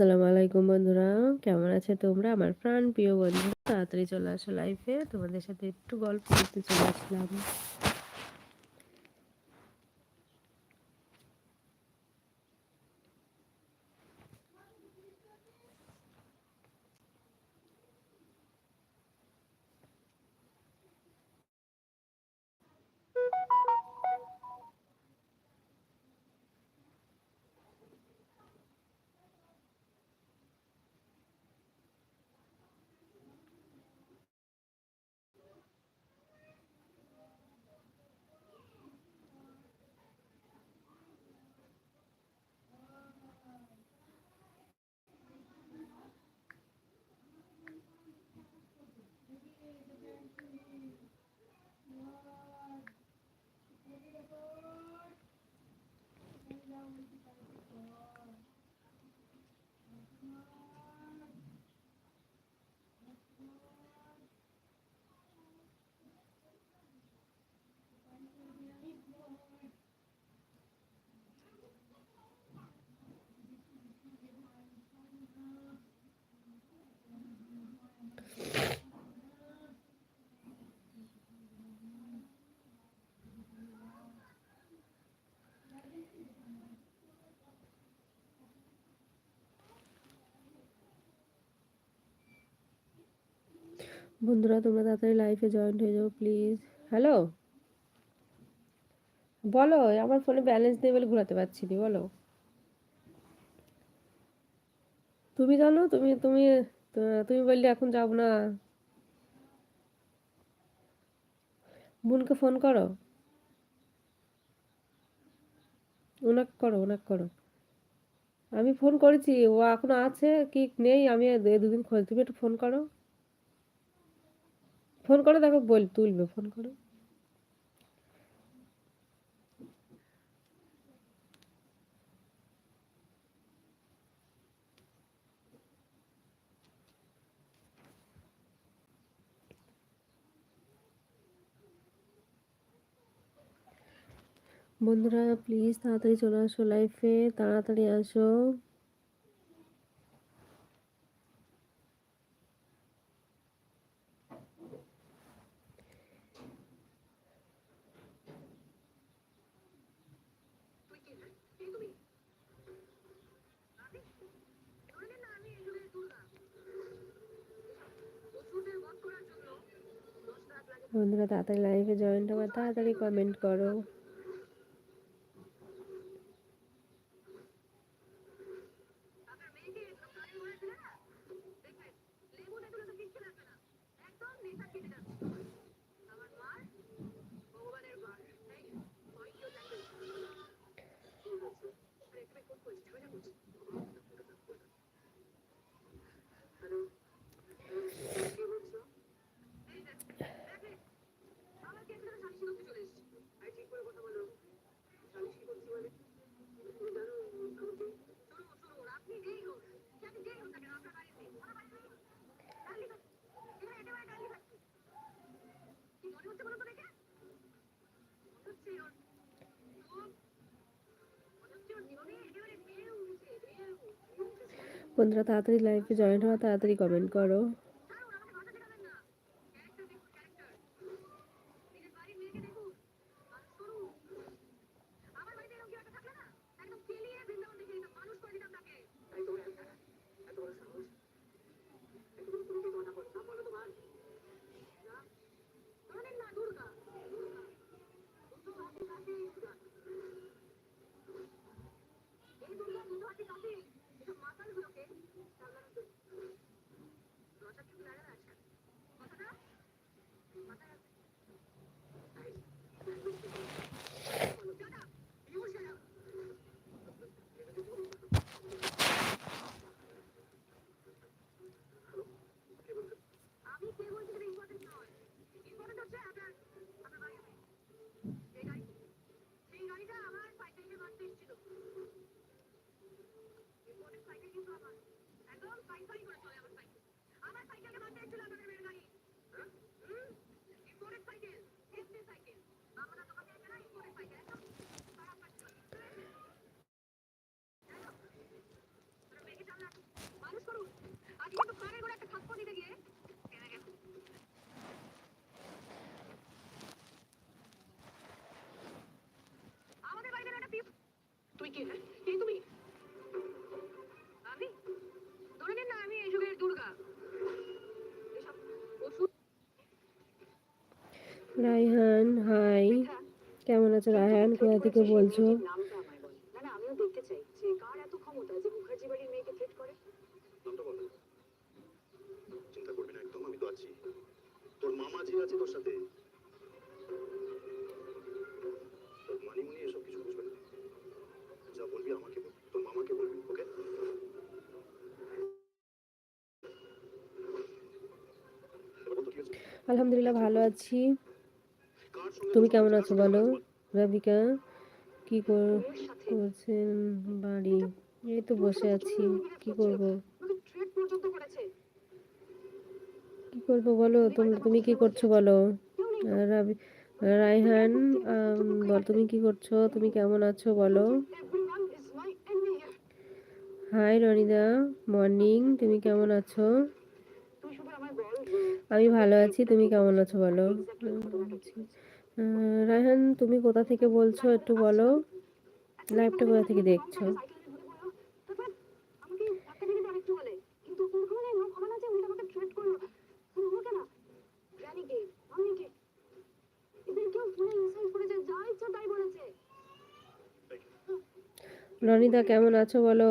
আসসালামু আলাইকুম বন্ধুরা, কেমন আছে তোমরা? আমার প্রাণ প্রিয় বন্ধু তাড়াতাড়ি চলে আসো লাইফে তোমাদের সাথে একটু গল্প করতে চলে আসলাম। বন্ধুরা, তোমরা তাড়াতাড়ি লাইফে জয়েন্ট হয়ে যাও প্লিজ হ্যালো বলো, আমার ফোনে ব্যালেন্স নেই বলে ঘোরাতে পারছি না, বলো। তুমি জানো, তুমি তুমি তুমি বললে এখন যাব না। বোনকে ফোন করো। ওনাকে করো ওনাকে করো। আমি ফোন করেছি, ও এখন আছে, কি নেই, আমি দুদিন খোঁজ তুমি একটু ফোন করো। ফোন করে, দেখো বল, তুলবে, ফোন করো। বন্ধুরা প্লিজ তাড়াতাড়ি চলে আসো লাইফে তাড়াতাড়ি আসো বন্ধুরা তাড়াতাড়ি লাইভে জয়েন্ট হওয়ার তাড়াতাড়ি কমেন্ট করো। বন্ধুরা তাড়াতাড়ি লাইভে জয়েন হওয়া তাড়াতাড়ি কমেন্ট করো। আছো রায়হান কোথা থেকে বলছো? আলহামদুলিল্লাহ ভালো আছি। তুমি কেমন আছো বলো? রাবিকা কি করছেন বাড়ি? এই তো বসে আছি। কি করব? কি করব বলো? তুমি তুমি কি করছ বলো? রাবি, রায়হান বল, তুমি কি করছ? তুমি কেমন আছো বলো? হাই রনিদা, মর্নিং, তুমি কেমন আছো? আমি ভালো আছি, তুমি কেমন আছো বলো? রায়হান, তুমি কোথা থেকে বলছো একটু বলো। লাইভটা কোথা থেকে দেখছ? রনিদা কেমন আছো বলো?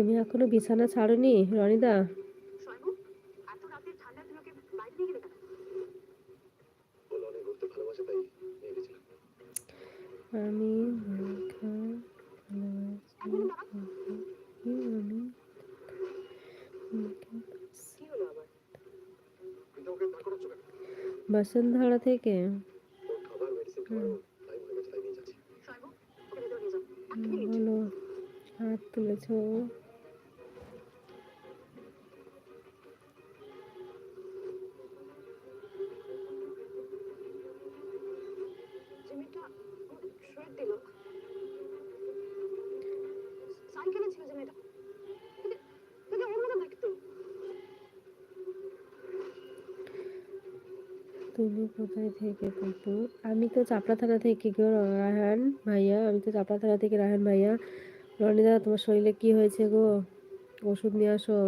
তুমি এখনও বিছানা ছাড়নি রনিদা? আমি বসন্তধারা থেকে। হলো হাত তুলেছ। কোথায় থেকে কিন্তু? আমি তো চাপড়া থানা থেকে গো রাহান ভাইয়া, আমি তো চাপড়া থানা থেকে রাহান ভাইয়া। রনি দাদা, তোমার শরীরে কি হয়েছে গো? ওষুধ নিয়ে আসো।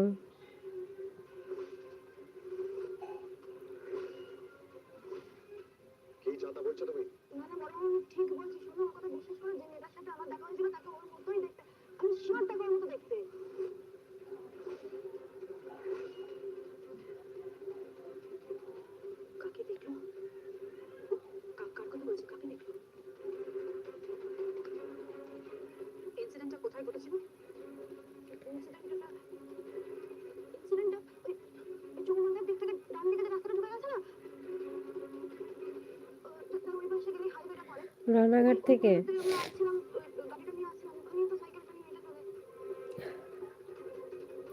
রানাঘাট থেকে?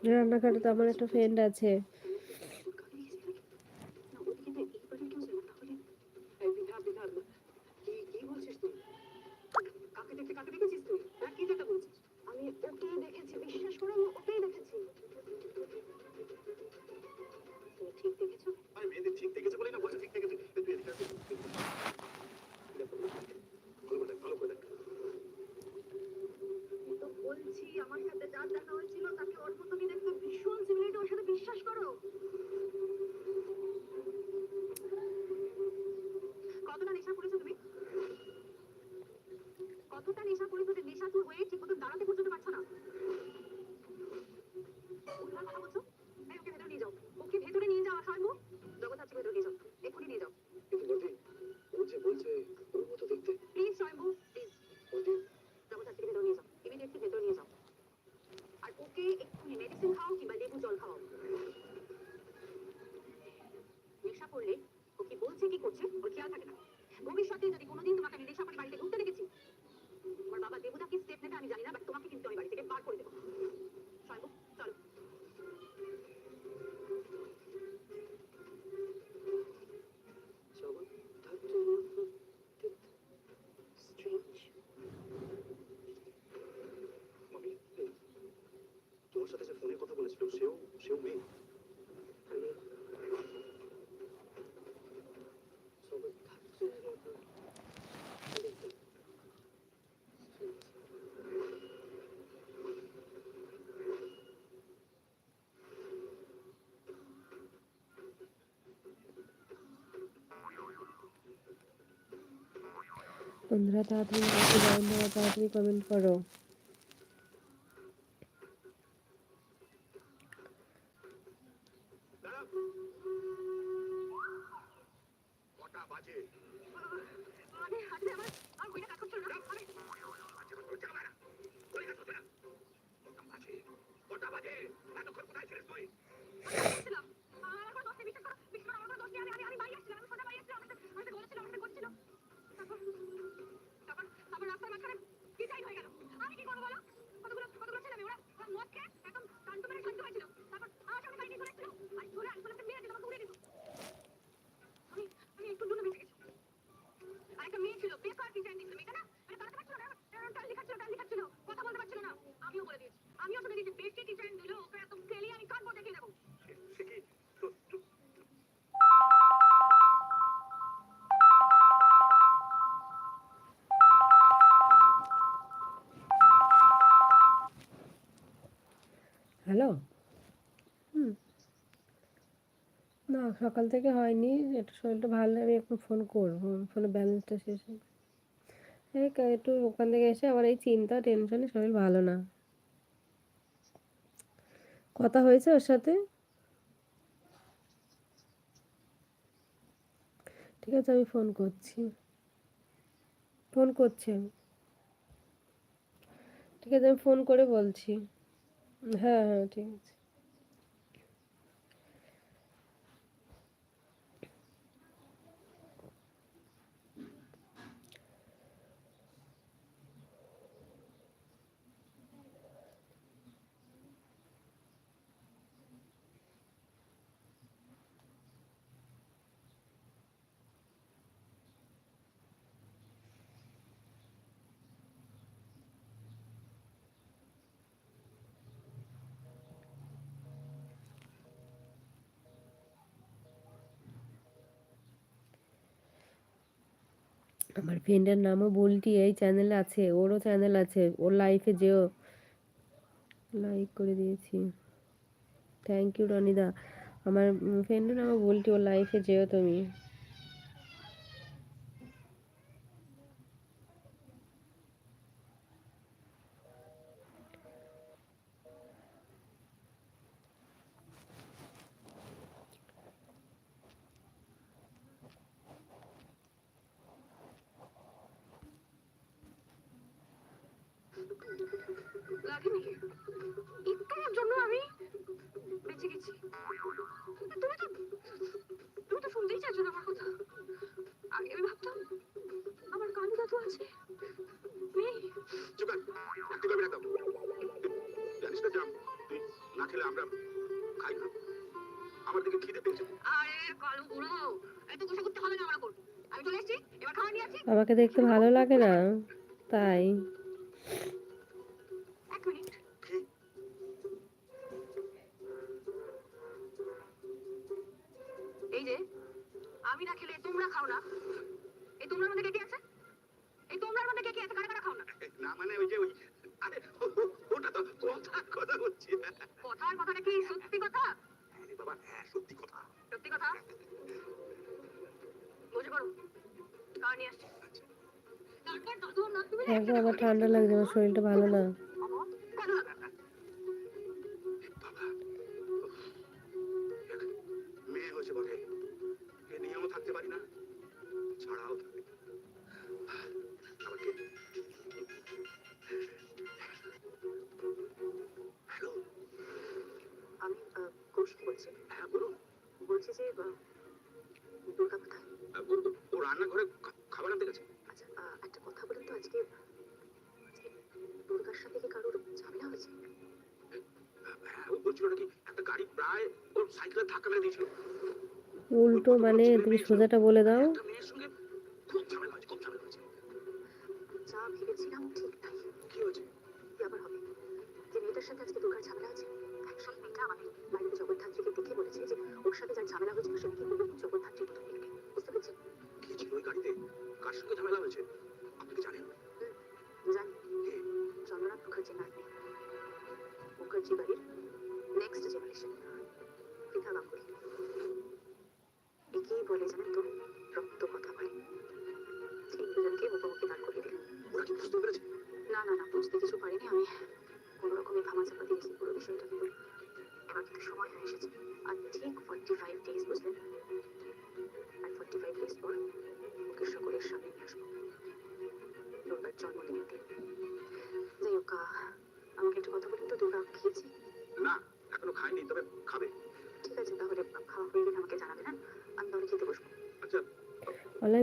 রান্নাঘাটে তো আমার একটা ফ্রেন্ড আছে। বন্ধুরা তাড়াতাড়ি লাইকে জয়েন দেওয়া তাড়াতাড়ি কমেন্ট করো কটা সকাল থেকে হয়নি, একটু শরীরটা ভালো আমি এখন ফোন করব। ফোনে ব্যালেন্সটা শেষ হয়ে- একটু ওখান থেকে এসে আবার এই চিন্তা টেনশনে শরীর ভালো না। কথা হয়েছে ওর সাথে? ঠিক আছে, আমি ফোন করছি। ফোন করছি। আমি ঠিক আছে, আমি ফোন করে বলছি। হ্যাঁ হ্যাঁ ঠিক আছে। আমার ফ্রেন্ডের নামও বলটি এই চ্যানেলে আছে, ওরও চ্যানেল আছে, ওর লাইফে যেও। লাইক করে দিয়েছি। থ্যাংক ইউ রনিদা। আমার ফ্রেন্ডের নামও বলটি ওর লাইফে যেও তুমি। লাগেনি? একটুর জন্য আমি বেঁচে গেছি। তুমি তো তুমি তো শুনতেই চাইছো না আমার কথা। আগে আমি ভাবতাম আমার কান দাদু আছে। নেই চুপ একটু করবি না জানিস না জাম তুই না খেলে আমরা খাই না। আমার দিকে খিদে পেয়েছে। আরে কালু বুড়ো এত গুছা করতে হবে না আমার উপর আমি চলে এসেছি এবার খাওয়া নিয়ে আসি। আমাকে দেখতে ভালো লাগে না তাই। এক মিনিট এই যে আমি না খেলে তোমরা খাও না। এই তোমরার মধ্যে কে কে আছে? এই তোমরার মধ্যে কে কে আছে? কারা কারা খাও না? না মানে ওই যে ওই আরে ওটা তো কথা কথা বলছি। কথার কথাটা কি সত্যি কথা? আরে বাবা হ্যাঁ সত্যি কথা। সত্যি কথা? বুঝে করো খাওয়া নিয়ে আসছি তারপর দাদু না তুমি একদম ঠান্ডা লাগছে আমার শরীরটা ভালো না। Yeah. কার সঙ্গে ঝামেলা হয়েছে আপনি কি জানেন জানি? চন্দ্রনাথ মুখার্জি নাতনি মুখার্জি বাড়ির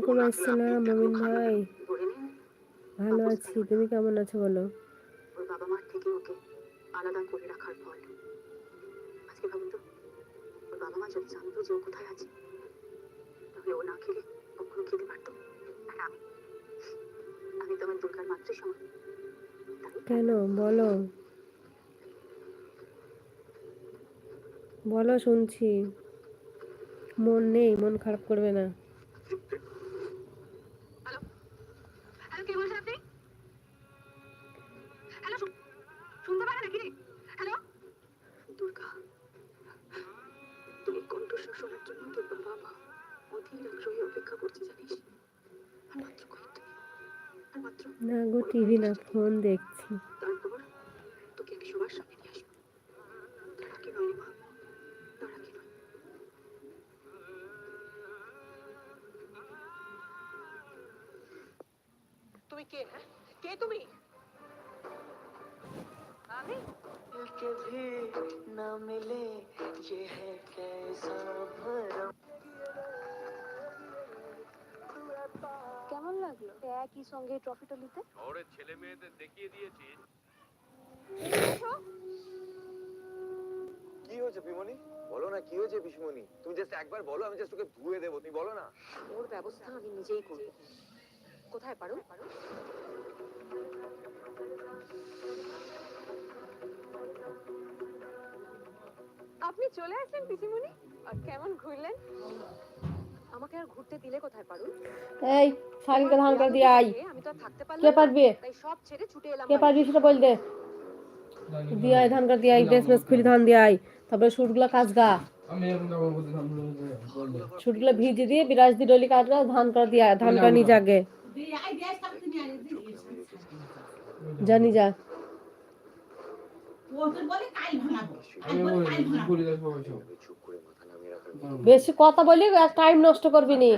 ওয়ালাইকুম আসসালাম মমিন ভাই? ভালো আছি, তুমি কেমন আছো বলো? ওর বাবা মার থেকে ওকে আলাদা করে রাখার ফল আজকে ভাবুন তো ওর বাবা মা যদি জানতো যে ও কোথায় আছে তাহলে ও না খেলে কখনো খেতে পারতো আর আমি আমি তো আমার দুর্গার মাতৃ সমান কেন, বলো। বলো, শুনছি। মন নেই, মন খারাপ করবে না। তার আগে নয় তুমি কে হ্যাঁ কে তুমি আমি के भी न मिले ये है कैसा भरम লাগল? একই সঙ্গে ট্রফিটা নিতে? শহরের ছেলে মেয়েদের দেখিয়ে দিয়েছি। কি হয়েছে পিমনি বলো না কি হয়েছে পিসমনি তুমি জাস্ট একবার বলো আমি জাস্ট ওকে ধুয়ে দেবো তুমি বলো না। ওর ব্যবস্থা আমি নিজেই করব। কোথায় পারো আপনি চলে আসলেন পিসিমণি আর কেমন ঘুরলেন? আমাকে আর ঘুরতে দিলে কোথায় পারুন এই করে দিয়ে আই আমি তো থাকতে পারলাম। পারবে? তাই সব ছেড়ে ছুটে এলাম কে পারবি সেটা বল দে। দিয়ে আয় ধান দিয়ে আই ড্রেস মেস খুলি ধান দিয়ে আই তারপরে শুটগুলো কাজ গা। আমি শুটগুলো ভিজে দিয়ে বিরাজ দিয়ে ডলি কাটরা ধান করে দিয়ে ধান করে নিয়ে যাগে জানি যা আমি বলি বলি সব চুপ করে মাথা নামিয়ে রাখার বেশি কথা বলি টাইম নষ্ট করবি নি।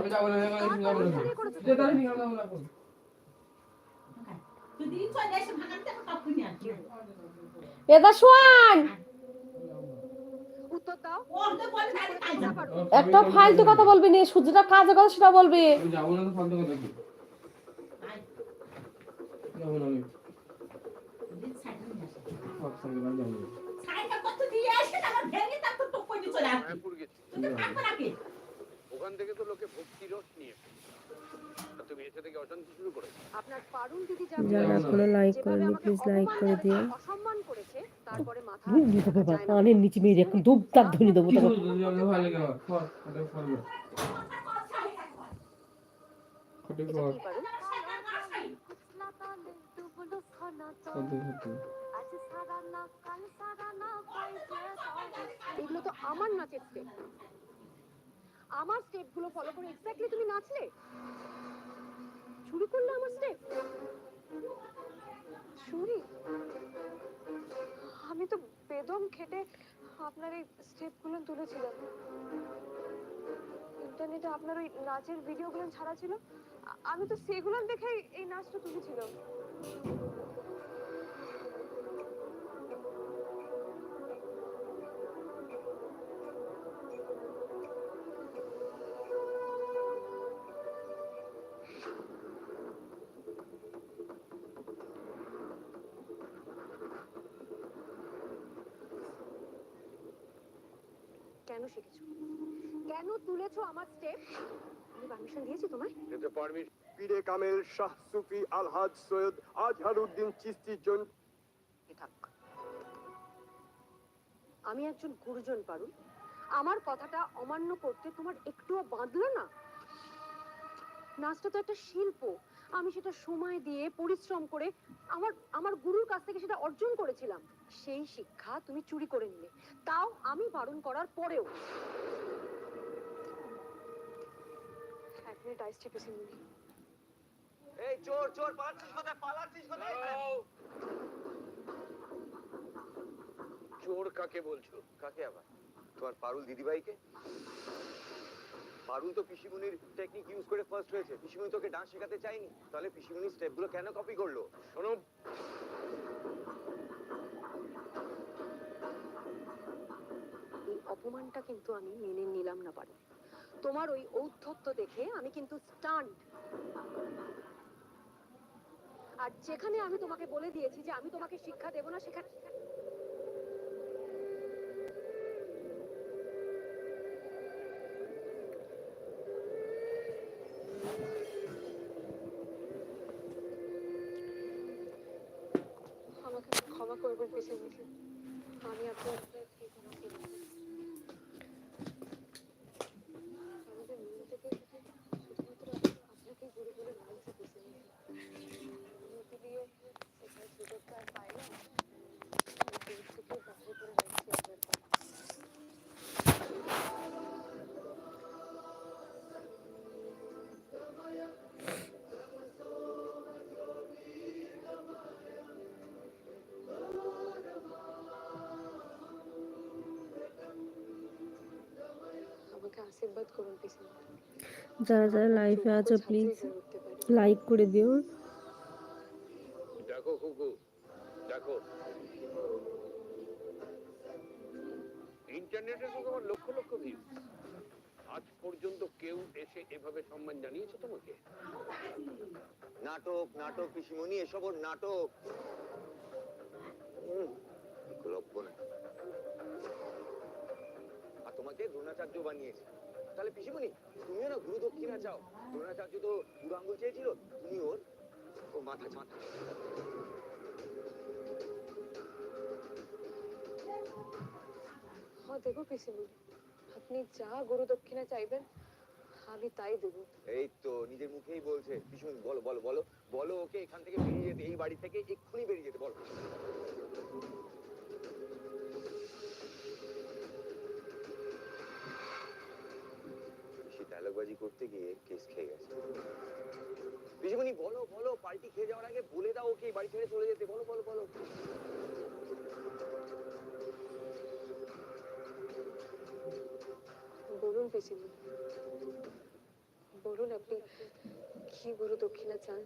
একটা ফালতু কথা বলবি নি সূর্যটা কাজে কথা সেটা বলবি। আমি যাব না তো ফালতু কথা মায়াপুর গেছি। ওখান থেকে তো লোকে ভক্তি রস নিয়ে তুমি এসে থেকে অশান্তি শুরু করেছ আপনার পারুন দিদি যারা এখনও লাইক করেনি প্লিজ লাইক করে দিও। অসম্মান করেছে তারপরে মাথা ধুর দিতে বাবা কানের নিচে মেরে এখন দেবো তোকে। ভালো লাগে ফর ফর ফর এগুলো তো আমার নাচের স্টেপ আমার স্টেপগুলো ফলো করে এক্স্যাক্টলি তুমি নাচলে? শুরু করলে আমার স্টেপ চুরি আমি তো বেদম খেটে আপনার এই স্টেপগুলো তুলেছিলাম। ইন্টারনেটে আপনার ওই নাচের ভিডিওগুলো ছাড়া ছিল। আমি তো সেগুলো দেখেই এই নাচটা তুলেছিলাম। কেন শিখেছো? কেন তুলেছো আমার স্টেপ আমি পারমিশন দিয়েছি তোমায়। যেতে পারবি পীরে কামেল শাহ সুফি আলহাজ সৈয়দ আজহারউদ্দিন এ থাক। আমি একজন গুরুজন পারুল। আমার কথাটা অমান্য করতে তোমার একটুও বাঁধলো না? নাচটা তো একটা শিল্প। আমি সেটা সময় দিয়ে পরিশ্রম করে আমার আমার গুরুর কাছ থেকে সেটা অর্জন করেছিলাম। সেই শিক্ষা তুমি চুরি করে নিলে। তাও আমি বারণ করার পরেও। এক মিনিট আইস চেপেছি এই চোর চোর পালাচ্ছিস কোথায়? পালাচ্ছিস কোথায়? চোর কাকে বলছো? কাকে আবার? তোমার পারুল দিদিভাইকে? পারুল তো পিসিমুনির টেকনিক ইউজ করে ফার্স্ট হয়েছে। পিসিমুনি তোকে ডান্স শেখাতে চাইনি তাহলে পিসিমুনির স্টেপগুলো কেন কপি করল? শোনো অপমানটা কিন্তু আমি মেনে নিলাম না পারে তোমার ওই ঔদ্ধত্য দেখে আমি কিন্তু স্টান্ট আর যেখানে আমি তোমাকে বলে দিয়েছি যে আমি তোমাকে শিক্ষা দেব না, সেখানে যারা যারা লাইফে আছো প্লিজ লাইক করে দিও। দেখো কুকু দেখো। ইন্টারনেটে তো তোমার লক্ষ লক্ষ ভিউ আজ পর্যন্ত কেউ এসে এভাবে সম্মান জানিয়েছে তোমাকে? নাটক নাটক পিসিমণি এসব ওর নাটক। হুম, উপলব্ধ না। আর তোমাকে দ্রোণাচার্য বানিয়েছে। তাহলে পিসিমণি তুমিও না গুরু দক্ষিণা চাও। দ্রোণাচার্য তো আঙ্গুল চেয়েছিল তুমি ওর ও মাথা মাথা হ্যাঁ দেবো পিসিমণি আপনি যা গুরু দক্ষিণা চাইবেন আমি তাই দেবো। এই তো নিজের মুখেই বলছে। পিসিমণি বলো বলো বলো বলো ওকে এখান থেকে বেরিয়ে যেতে এই বাড়ি থেকে এক্ষুনি বেরিয়ে যেতে বলো। বেশি করতে গিয়ে কেস খেয়ে গেছে। পিসিমণি বলো বলো, পার্টি খেয়ে যাওয়ার আগে বলে দাও ওকে, বাড়ি ছেড়ে চলে যেতে। বলো বলো বলো। বলুন পিসিমণি বলুন আপনি কি গুরু দক্ষিণা চান?